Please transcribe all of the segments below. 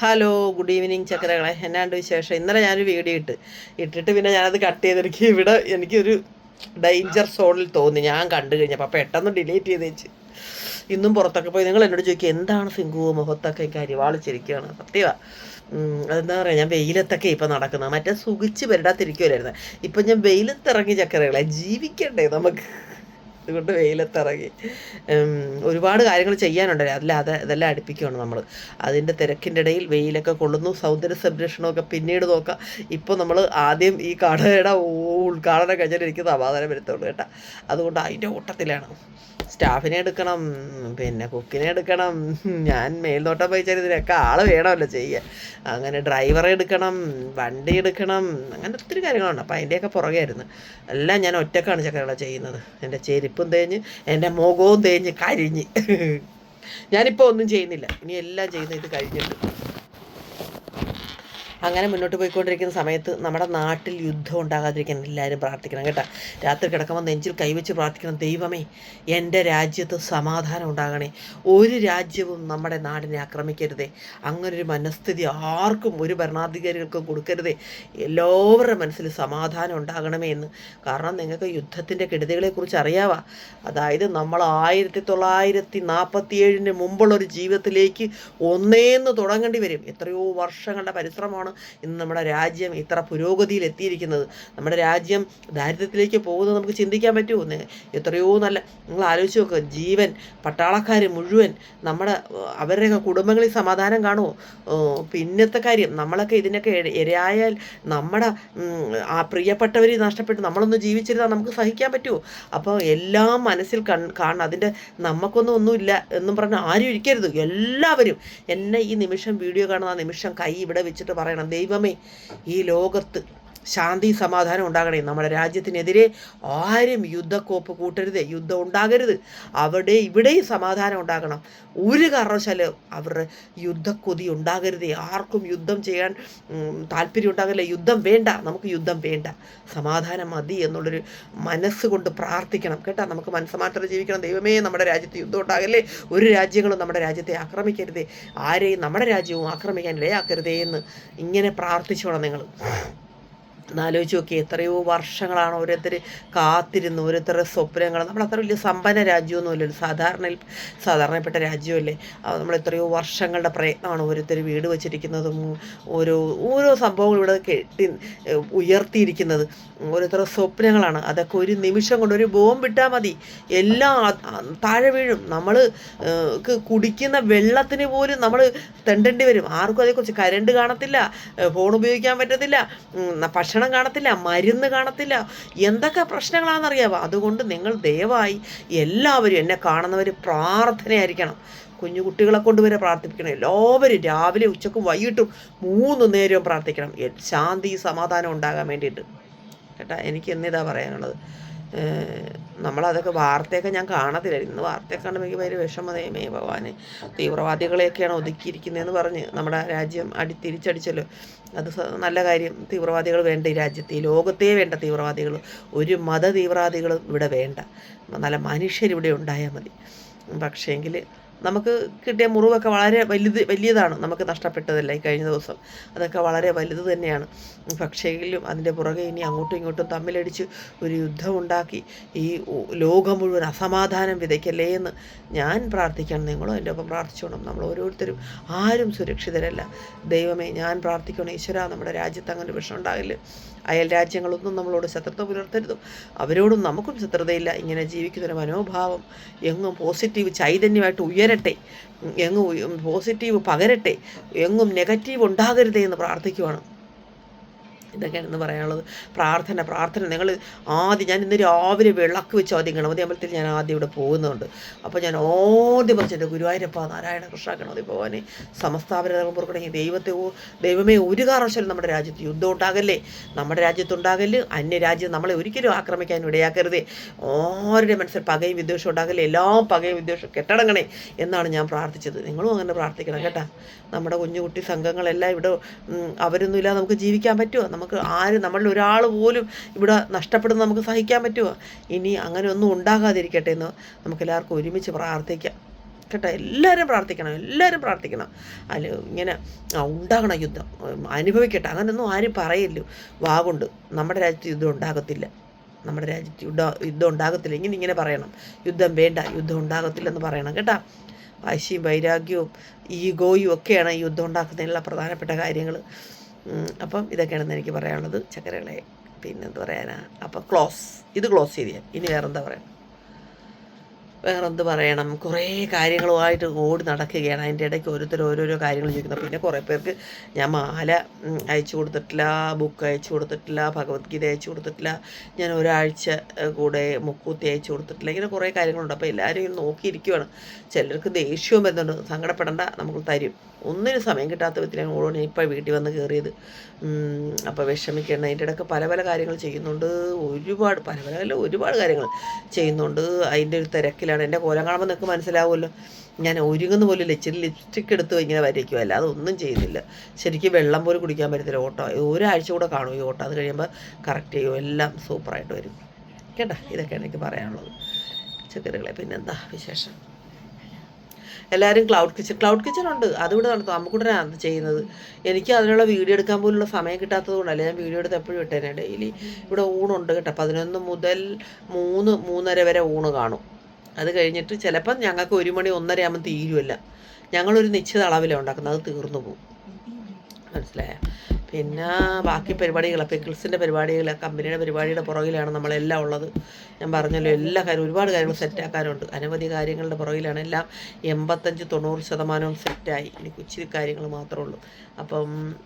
Hello good evening ചക്കരകളെ. എന്നാണ്ട് വിശേഷം? ഇന്നലെ ഞാനൊരു വീഡിയോ ഇട്ട്. ഇട്ടിട്ട് പിന്നെ ഞാനത് കട്ട് ചെയ്ത് എനിക്ക് ഇവിടെ എനിക്കൊരു ഡേഞ്ചർ സോണിൽ തോന്നി. ഞാൻ കണ്ടു കഴിഞ്ഞപ്പോൾ പെട്ടെന്ന് ഡിലീറ്റ് ചെയ്ത് വെച്ച്. ഇന്നും പുറത്തൊക്കെ പോയി. നിങ്ങൾ എന്നോട് ചോദിക്കുക എന്താണ് സിംഗു മുഖത്തൊക്കെ കാര്യം കരിവാളിച്ചിരിക്കുകയാണ് സത്യമാണ് അതെന്താ പറയുക ഞാൻ വെയിലത്തൊക്കെ ഇപ്പം നടക്കുന്നത്. മറ്റേ സുഖിച്ച് വരടാത്തിരിക്കുമല്ലായിരുന്നു ഇപ്പം ഞാൻ വെയിലത്തിറങ്ങി ചക്കരകളെ ജീവിക്കണ്ടേ നമുക്ക്? അതുകൊണ്ട് വെയിലത്തിറങ്ങി. ഒരുപാട് കാര്യങ്ങൾ ചെയ്യാനുണ്ട് അത് ഇതെല്ലാം അടുപ്പിക്കുകയാണ് നമ്മൾ അതിന്റെ തിരക്കിന്റെ ഇടയിൽ വെയിലൊക്കെ കൊള്ളുന്നു. സൗന്ദര്യ സംരക്ഷണമൊക്കെ പിന്നീട് നോക്കാം. ഇപ്പോൾ നമ്മൾ ആദ്യം ഈ കടയുടെ ഉദ്ഘാടനം കഴിഞ്ഞിട്ട് എനിക്ക് സമാധാനം വരുത്തുള്ളൂ കേട്ടോ. അതുകൊണ്ട് അതിന്റെ ഓട്ടത്തിലാണ്. സ്റ്റാഫിനെ എടുക്കണം പിന്നെ കുക്കിനെ എടുക്കണം ഞാൻ മേൽനോട്ടം വഹിച്ചാൽ ഇതിനൊക്കെ ആൾ വേണമല്ലോ ചെയ്യാൻ. അങ്ങനെ ഡ്രൈവറെ എടുക്കണം വണ്ടി എടുക്കണം അങ്ങനെ ഒത്തിരി കാര്യങ്ങളുണ്ട്. അപ്പോൾ അതിന്റെയൊക്കെ പുറകെയായിരുന്നു. എല്ലാം ഞാൻ ഒറ്റക്കാണ് ചക്കരകള ചെയ്യുന്നത്. എന്റെ ചെരുപ്പും തേഞ്ഞ് എന്റെ മുഖവും തേഞ്ഞ് കരിഞ്ഞ്. ഞാനിപ്പോൾ ഒന്നും ചെയ്യുന്നില്ല. ഇനി എല്ലാം ചെയ്യുന്നത് ഇത് കഴിഞ്ഞിട്ട്. അങ്ങനെ മുന്നോട്ട് പോയിക്കൊണ്ടിരിക്കുന്ന സമയത്ത് നമ്മുടെ നാട്ടിൽ യുദ്ധം ഉണ്ടാകാതിരിക്കാൻ എല്ലാവരും പ്രാർത്ഥിക്കണം കേട്ടോ. രാത്രി കിടക്കുമ്പോൾ നെഞ്ചിൽ കൈവച്ച് പ്രാർത്ഥിക്കണം ദൈവമേ എന്റെ രാജ്യത്ത് സമാധാനം ഉണ്ടാകണേ. ഒരു രാജ്യവും നമ്മുടെ നാടിനെ ആക്രമിക്കരുതേ. അങ്ങനൊരു മനസ്ഥിതി ആർക്കും ഒരു ഭരണാധികാരികൾക്കും കൊടുക്കരുതേ. എല്ലാവരുടെ മനസ്സിൽ സമാധാനം ഉണ്ടാകണമേ എന്ന്. കാരണം നിങ്ങൾക്ക് യുദ്ധത്തിന്റെ കെടുതികളെക്കുറിച്ച് അറിയാവാ. അതായത് നമ്മൾ ആയിരത്തി തൊള്ളായിരത്തി നാൽപ്പത്തിയേഴിന് മുമ്പുള്ളൊരു ജീവിതത്തിലേക്ക് ഒന്നേന്ന് തുടങ്ങേണ്ടി വരും. എത്രയോ വർഷങ്ങളുടെ പരിശ്രമമാണ് ഇന്ന് നമ്മുടെ രാജ്യം ഇത്ര പുരോഗതിയിൽ എത്തിയിരിക്കുന്നത് നമ്മുടെ രാജ്യം ദാരിദ്ര്യത്തിലേക്ക് പോകുന്നത് നമുക്ക് ചിന്തിക്കാൻ പറ്റുമോ എത്രയോ നല്ല നിങ്ങൾ ആലോചിച്ച് നോക്കുക ജീവൻ പട്ടാളക്കാർ മുഴുവൻ നമ്മുടെ അവരുടെയൊക്കെ കുടുംബങ്ങളിൽ സമാധാനം കാണുമോ? പിന്നത്തെ കാര്യം നമ്മളൊക്കെ ഇതിനൊക്കെ ഇരയായാൽ നമ്മുടെ ആ പ്രിയപ്പെട്ടവർ നഷ്ടപ്പെട്ട് നമ്മളൊന്ന് ജീവിച്ചിരുന്നാൽ നമുക്ക് സഹിക്കാൻ പറ്റുമോ അപ്പോൾ എല്ലാം മനസ്സിൽ കൺ കാണണം. അതിന്റെ നമുക്കൊന്നും ഒന്നുമില്ല എന്നും പറഞ്ഞ് ആരും ഇരിക്കരുത്. എല്ലാവരും എന്നെ ഈ നിമിഷം വീഡിയോ കാണുന്ന ആ നിമിഷം കൈ ഇവിടെ വെച്ചിട്ട് പറയണം. ദൈവമേ ഈ ലോകത്ത് ശാന്തി സമാധാനം ഉണ്ടാകണേ. നമ്മുടെ രാജ്യത്തിനെതിരെ ആരും യുദ്ധക്കോപ്പ് കൂട്ടരുത് യുദ്ധം ഉണ്ടാകരുത്. അവിടെ ഇവിടെയും സമാധാനം ഉണ്ടാകണം. ഒരു കാരണവശാലും അവരുടെ യുദ്ധക്കൊതി ഉണ്ടാകരുത്. ആർക്കും യുദ്ധം ചെയ്യാൻ താല്പര്യം ഉണ്ടാകില്ല. യുദ്ധം വേണ്ട. നമുക്ക് യുദ്ധം വേണ്ട. സമാധാനം മതി എന്നുള്ളൊരു മനസ്സുകൊണ്ട് പ്രാർത്ഥിക്കണം. കേട്ടോ? നമുക്ക് മനസ്സമാറ്റം ജീവിക്കണം. ദൈവമേ നമ്മുടെ രാജ്യത്ത് യുദ്ധം ഉണ്ടാകല്ലേ? ഒരു രാജ്യങ്ങളും നമ്മുടെ രാജ്യത്തെ ആക്രമിക്കരുതേ. ആരെയും നമ്മുടെ രാജ്യവും ആക്രമിക്കാൻ ഇടയാക്കരുതേ എന്ന് ഇങ്ങനെ പ്രാർത്ഥിച്ചോണം നിങ്ങൾ. എന്നാലോചിച്ച് നോക്കി എത്രയോ വർഷങ്ങളാണ് ഓരോരുത്തർ കാത്തിരുന്നു ഓരോരുത്തരുടെ സ്വപ്നങ്ങൾ നമ്മൾ അത്ര വലിയ സമ്പന്ന രാജ്യമൊന്നുമല്ലല്ലോ സാധാരണ സാധാരണപ്പെട്ട രാജ്യമല്ലേ. നമ്മൾ എത്രയോ വർഷങ്ങളുടെ പ്രയത്നമാണ് ഓരോരുത്തർ വീട് വെച്ചിരിക്കുന്നതും ഓരോ ഓരോ സംഭവങ്ങൾ ഇവിടെ കെട്ടി ഉയർത്തിയിരിക്കുന്നത്. ഓരോരുത്തരുടെ സ്വപ്നങ്ങളാണ്. അതൊക്കെ ഒരു നിമിഷം കൊണ്ട് ഒരു ബോംബ് ഇട്ടാൽ മതി. എല്ലാം താഴെ വീഴും. നമ്മൾ കുടിക്കുന്ന വെള്ളത്തിന് പോലും നമ്മൾ തെണ്ടേണ്ടി വരും. ആർക്കും അതേക്കുറിച്ച് കരണ്ട് കാണത്തില്ല ഫോൺ ഉപയോഗിക്കാൻ പറ്റത്തില്ല. ന- ഭക്ഷണം കാണത്തില്ല മരുന്ന് കാണത്തില്ല. എന്തൊക്കെ പ്രശ്നങ്ങളാണെന്നറിയാവോ? അതുകൊണ്ട് നിങ്ങൾ ദയവായി എല്ലാവരും എന്നെ കാണുന്നവർ പ്രാർത്ഥനയായിരിക്കണം. കുഞ്ഞു കുട്ടികളെ കൊണ്ടുവരെ പ്രാർത്ഥിപ്പിക്കണം. എല്ലാവരും രാവിലെ ഉച്ചക്കും വൈകിട്ടും മൂന്ന് നേരവും പ്രാർത്ഥിക്കണം. ശാന്തി സമാധാനം ഉണ്ടാകാൻ വേണ്ടിയിട്ട്. കേട്ടാ എനിക്ക് എന്നിതാ പറയാനുള്ളത്. നമ്മളതൊക്കെ വാർത്തയൊക്കെ ഞാൻ കാണത്തില്ല ഇന്ന് വാർത്തയൊക്കെ കാണുമ്പോൾ എനിക്ക് ഭയങ്കര വിഷമതയമേ ഭഗവാനെ തീവ്രവാദികളെയൊക്കെയാണ് ഒതുക്കിയിരിക്കുന്നതെന്ന് പറഞ്ഞ് നമ്മുടെ രാജ്യം അടി തിരിച്ചടിച്ചല്ലോ അത് നല്ല കാര്യം. തീവ്രവാദികൾ വേണ്ട ഈ രാജ്യത്ത്. ഈ ലോകത്തേ വേണ്ട തീവ്രവാദികൾ. ഒരു മത തീവ്രവാദികളും ഇവിടെ വേണ്ട. നല്ല മനുഷ്യരിവിടെ ഉണ്ടായാൽ മതി. പക്ഷേങ്കിൽ നമുക്ക് കിട്ടിയ മുറിവൊക്കെ വളരെ വലുത് വലിയതാണ്. നമുക്ക് നഷ്ടപ്പെട്ടതല്ല ഈ കഴിഞ്ഞ ദിവസം? അതൊക്കെ വളരെ വലുത് തന്നെയാണ്. പക്ഷേങ്കിലും അതിന്റെ പുറകെ ഇനി അങ്ങോട്ടും ഇങ്ങോട്ടും തമ്മിലടിച്ച് ഒരു യുദ്ധമുണ്ടാക്കി ഈ ലോകം മുഴുവൻ അസമാധാനം വിതയ്ക്കല്ലേ എന്ന് ഞാൻ പ്രാർത്ഥിക്കണം. നിങ്ങളും എന്റെ ഒപ്പം പ്രാർത്ഥിച്ചോണം. നമ്മൾ ഓരോരുത്തരും ആരും സുരക്ഷിതരല്ല. ദൈവമേ ഞാൻ പ്രാർത്ഥിക്കണം. ഈശ്വര നമ്മുടെ രാജ്യത്ത് അങ്ങനെ വിഷം ഉണ്ടാകില്ല അയൽ രാജ്യങ്ങളൊന്നും നമ്മളോട് ശത്രുത പുലർത്തരുതും. അവരോടും നമുക്കും ശത്രുതയില്ല. ഇങ്ങനെ ജീവിക്കുന്നൊരു മനോഭാവം എങ്ങും പോസിറ്റീവ് ചൈതന്യമായിട്ട് ഉയരട്ടെ എങ്ങും പോസിറ്റീവ് പകരട്ടെ. എങ്ങും നെഗറ്റീവ് ഉണ്ടാകരുതേ എന്ന് പ്രാർത്ഥിക്കുവാണ്. ഇതൊക്കെയാണ് ഇന്ന് പറയാനുള്ളത്. പ്രാർത്ഥന പ്രാർത്ഥന. നിങ്ങൾ ആദ്യം ഞാൻ ഇന്ന് രാവിലെ വിളക്ക് വെച്ച് ആദ്യം ഗണപതി അമ്പലത്തിൽ ഞാൻ ആദ്യം ഇവിടെ പോകുന്നുണ്ട്. അപ്പോൾ ഞാൻ ആദ്യം പറഞ്ഞിട്ട് ഗുരുവായൂരപ്പ നാരായണ കൃഷ്ണ ഗണപതി ഭഗവാനെ സമസ്താപരം പുറക്കണമെങ്കിൽ ദൈവത്തെ ദൈവമേ ഒരു കാരണവശാലും നമ്മുടെ രാജ്യത്ത് യുദ്ധം ഉണ്ടാകല്ലേ? നമ്മുടെ രാജ്യത്തുണ്ടാകൽ അന്യ രാജ്യം നമ്മളെ ഒരിക്കലും ആക്രമിക്കാൻ ഇടയാക്കരുതേ. ആരുടെ മനസ്സിൽ പകയും വിദ്വേഷം ഉണ്ടാകല്ലേ? എല്ലാം പകയും വിദ്വേഷം കെട്ടടങ്ങണേ എന്നാണ് ഞാൻ പ്രാർത്ഥിച്ചത്. നിങ്ങളും അങ്ങനെ പ്രാർത്ഥിക്കണം കേട്ടോ. നമ്മുടെ കുഞ്ഞുകുട്ടി സംഘങ്ങളെല്ലാം ഇവിടെ അവരൊന്നുമില്ലാതെ നമുക്ക് ജീവിക്കാൻ പറ്റുമോ നമുക്ക് ആരും നമ്മളിൽ ഒരാൾ പോലും ഇവിടെ നഷ്ടപ്പെടുന്ന നമുക്ക് സഹിക്കാൻ പറ്റുമോ? ഇനി അങ്ങനെ ഒന്നും ഉണ്ടാകാതിരിക്കട്ടെ എന്ന് നമുക്ക് എല്ലാവർക്കും ഒരുമിച്ച് പ്രാർത്ഥിക്കാം. കേട്ടോ എല്ലാവരും പ്രാർത്ഥിക്കണം എല്ലാവരും പ്രാർത്ഥിക്കണം. അല്ല ഇങ്ങനെ ഉണ്ടാകണം യുദ്ധം. അനുഭവിക്കട്ടെ അങ്ങനെയൊന്നും ആരും പറയില്ല വാഗുണ്ട് നമ്മുടെ രാജ്യത്ത് യുദ്ധം ഉണ്ടാകത്തില്ല. നമ്മുടെ രാജ്യത്ത് യുദ്ധം യുദ്ധം ഉണ്ടാകത്തില്ല. ഇങ്ങനെ ഇങ്ങനെ പറയണം. യുദ്ധം വേണ്ട യുദ്ധം ഉണ്ടാകത്തില്ലെന്ന് പറയണം. കേട്ടോ വാശിയും വൈരാഗ്യവും ഈഗോയും ഒക്കെയാണ് ഈ യുദ്ധം ഉണ്ടാക്കുന്നതിനുള്ള പ്രധാനപ്പെട്ട കാര്യങ്ങൾ അപ്പം ഇതൊക്കെയാണെന്ന് എനിക്ക് പറയാനുള്ളത്. ചക്കരകളെ പിന്നെന്ത് പറയാനാ? അപ്പം ക്ലോസ്. ഇത് ക്ലോസ് ചെയ്ത് ഞാൻ ഇനി വേറെന്താ പറയണം? വേറെന്ത് പറയണം? കുറേ കാര്യങ്ങളുമായിട്ട് ഓടി നടക്കുകയാണ്. അതിന്റെ ഇടയ്ക്ക് ഓരോരുത്തർ ഓരോരോ കാര്യങ്ങൾ ചോദിക്കുന്നത് പിന്നെ കുറേ പേർക്ക് ഞാൻ മാല അയച്ചു കൊടുത്തിട്ടില്ല ബുക്ക് അയച്ചു കൊടുത്തിട്ടില്ല ഭഗവത്ഗീത അയച്ചു കൊടുത്തിട്ടില്ല ഞാൻ ഒരാഴ്ച കൂടെ മുക്കൂത്തി അയച്ചു കൊടുത്തിട്ടില്ല. ഇങ്ങനെ കുറേ കാര്യങ്ങളുണ്ട്. അപ്പോൾ എല്ലാവരും നോക്കിയിരിക്കുവാണ്. ചിലർക്ക് ദേഷ്യവും വരുന്നുണ്ട് സങ്കടപ്പെടേണ്ട. നമുക്ക് തരും. ഒന്നിനും സമയം കിട്ടാത്ത വിധത്തിലാണ് ഓടോണി ഇപ്പോൾ വീട്ടിൽ വന്ന് കയറിയത്. അപ്പോൾ വിഷമിക്കേണ്ട. അതിന്റെ ഇടയ്ക്ക് പല പല കാര്യങ്ങൾ ചെയ്യുന്നുണ്ട്. ഒരുപാട് പല പല അല്ല ഒരുപാട് കാര്യങ്ങൾ ചെയ്യുന്നുണ്ട്. അതിന്റെ ഒരു തിരക്കിലാണ്. എന്റെ കോലം കാണുമ്പോൾ നിങ്ങൾക്ക് മനസ്സിലാവുമല്ലോ. ഞാൻ ഒരുങ്ങുന്ന പോലും ലിച്ചിരി ലിപ്സ്റ്റിക് എടുത്ത് ഇങ്ങനെ വരയ്ക്കുക അല്ലാതെ ഒന്നും ചെയ്യുന്നില്ല. ശരിക്കും വെള്ളം പോലും കുടിക്കാൻ പറ്റത്തില്ല. ഓട്ടോ ഒരാഴ്ച കൂടെ കാണും ഈ ഓട്ടോ. അത് കഴിയുമ്പോൾ കറക്റ്റ് ചെയ്യും. എല്ലാം സൂപ്പറായിട്ട് വരും. കേട്ടോ? ഇതൊക്കെയാണ് എനിക്ക് പറയാനുള്ളത്. ചക്കരകളെ പിന്നെന്താ വിശേഷം? എല്ലാവരും ക്ലൗഡ് കിച്ചൺ ക്ലൗഡ് കിച്ചൺ ഉണ്ട്. അതിവിടെ നടത്തും അമ്മക്കൂടനാണ് ചെയ്യുന്നത്. എനിക്ക് അതിനുള്ള വീഡിയോ എടുക്കാൻ പോലുള്ള സമയം കിട്ടാത്തത് കൊണ്ടല്ലേ ഞാൻ വീഡിയോ എടുത്ത് എപ്പോഴും ഇട്ടേനെ. ഡെയിലി ഇവിടെ ഊണുണ്ട് കേട്ടോ. പതിനൊന്ന് മുതൽ മൂന്ന് മൂന്നര വരെ ഊണ് കാണും. അത് കഴിഞ്ഞിട്ട് ചിലപ്പം ഞങ്ങൾക്ക് ഒരു മണി ഒന്നര ആകുമ്പോൾ തീരുമല്ല ഞങ്ങളൊരു നിശ്ചിത അളവിലാണ് ഉണ്ടാക്കുന്നത്. അത് തീർന്നു പോകും. മനസ്സിലായോ? പിന്നെ ബാക്കി പരിപാടികൾ പിക്കിൾസിന്റെ പരിപാടികൾ കമ്പനിയുടെ പരിപാടിയുടെ പുറകിലാണ് നമ്മളെല്ലാം ഉള്ളത്. ഞാൻ പറഞ്ഞല്ലോ എല്ലാ കാര്യം ഒരുപാട് കാര്യങ്ങൾ സെറ്റാക്കാനുണ്ട് അനവധി കാര്യങ്ങളുടെ പുറകിലാണ് എല്ലാം എൺപത്തഞ്ച് തൊണ്ണൂറ് ശതമാനവും സെറ്റായി എനിക്ക് ഇച്ചിരി കാര്യങ്ങൾ മാത്രമേ ഉള്ളൂ. അപ്പം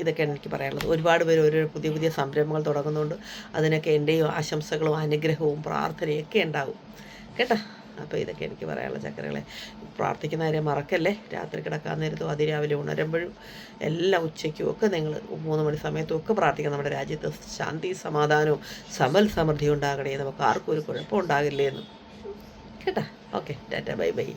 ഇതൊക്കെയാണ് എനിക്ക് പറയാനുള്ളത്. ഒരുപാട് പേര് ഓരോ പുതിയ പുതിയ സംരംഭങ്ങൾ തുടങ്ങുന്നുണ്ട്. അതിനൊക്കെ എന്റെയും ആശംസകളും അനുഗ്രഹവും പ്രാർത്ഥനയൊക്കെ ഉണ്ടാവും. കേട്ടോ? അപ്പോൾ ഇതൊക്കെ എനിക്ക് പറയാനുള്ള ചക്കരകളെ. പ്രാർത്ഥിക്കുന്ന കാര്യം മറക്കല്ലേ? രാത്രി കിടക്കാൻ നേരത്തും അതിരാവിലെ ഉണരുമ്പോഴും എല്ലാ ഉച്ചയ്ക്കും ഒക്കെ നിങ്ങൾ മൂന്ന് മണി സമയത്തും ഒക്കെ പ്രാർത്ഥിക്കണം. നമ്മുടെ രാജ്യത്ത് ശാന്തി സമാധാനവും സമൽ സമൃദ്ധി ഉണ്ടാകണേ. നമുക്ക് ആർക്കും ഒരു കുഴപ്പം ഉണ്ടാകില്ലേ എന്ന്. കേട്ടാ? ഓക്കെ. ടാറ്റ. Bye bye.